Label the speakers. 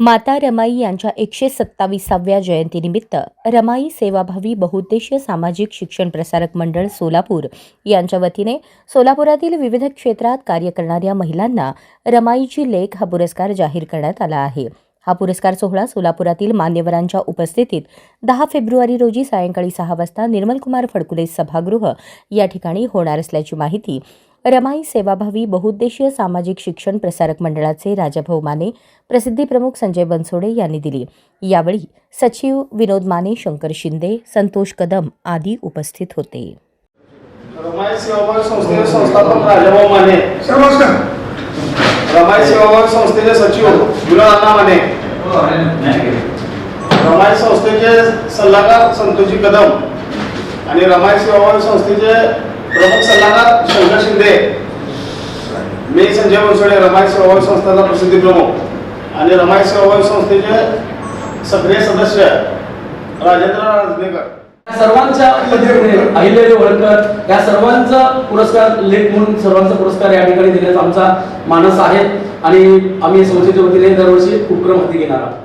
Speaker 1: माता रमाई यांच्या एकशे सत्तावीसाव्या जयंतीनिमित्त रमाई सेवाभावी बहुउद्देशीय सामाजिक शिक्षण प्रसारक मंडळ सोलापूर यांच्या वतीने सोलापुरातील विविध क्षेत्रात कार्य करणाऱ्या महिलांना रमाईची लेख हा पुरस्कार जाहीर करण्यात आला आहे. हा पुरस्कार सोहळा सोलापुरातील मान्यवरांच्या उपस्थितीत दहा फेब्रुवारी रोजी सायंकाळी सहा वाजता निर्मलकुमार फडकुले सभागृह या ठिकाणी होणार असल्याची माहिती रमाई सेवाभावी बहुउद्देशीय सामाजिक शिक्षण प्रसारक मंडळाचे राजाभाऊ माने प्रसिद्धी प्रमुख संजय बनसोडे यांनी दिली. यावेळी सचिव विनोद माने शंकर शिंदे संतोष कदम आदी उपस्थित होते.
Speaker 2: रमाई सेवाभावी संस्थेचे संस्थापक राजाभाऊ माने.
Speaker 3: नमस्कार.
Speaker 2: रमाई सेवाभावी संस्थेचे सचिव विनोद अण्णा माने. रमाई संस्थेचे सल्लागार संतोषी कदम आणि रमाई सेवाभावी संस्थेचे प्रमुख सल्लागार शंकर शिंदे. मी संजय बनसोडे रमाई सेवाभावी संस्थाचा प्रसिद्धी प्रमुख. आणि रमाई सेवाभावी संस्थेचे सक्रिय सदस्य राजेंद्र राजनेकर.
Speaker 4: या सर्वांच्या पद्धतीने अहिल्यादेवी होळकर या सर्वांचा पुरस्कार लेख म्हणून सर्वांचा पुरस्कार या ठिकाणी देण्याचा आमचा मानस आहे. आणि आम्ही संस्थेच्या वतीने दरवर्षी उपक्रम हाती घेणार आहोत.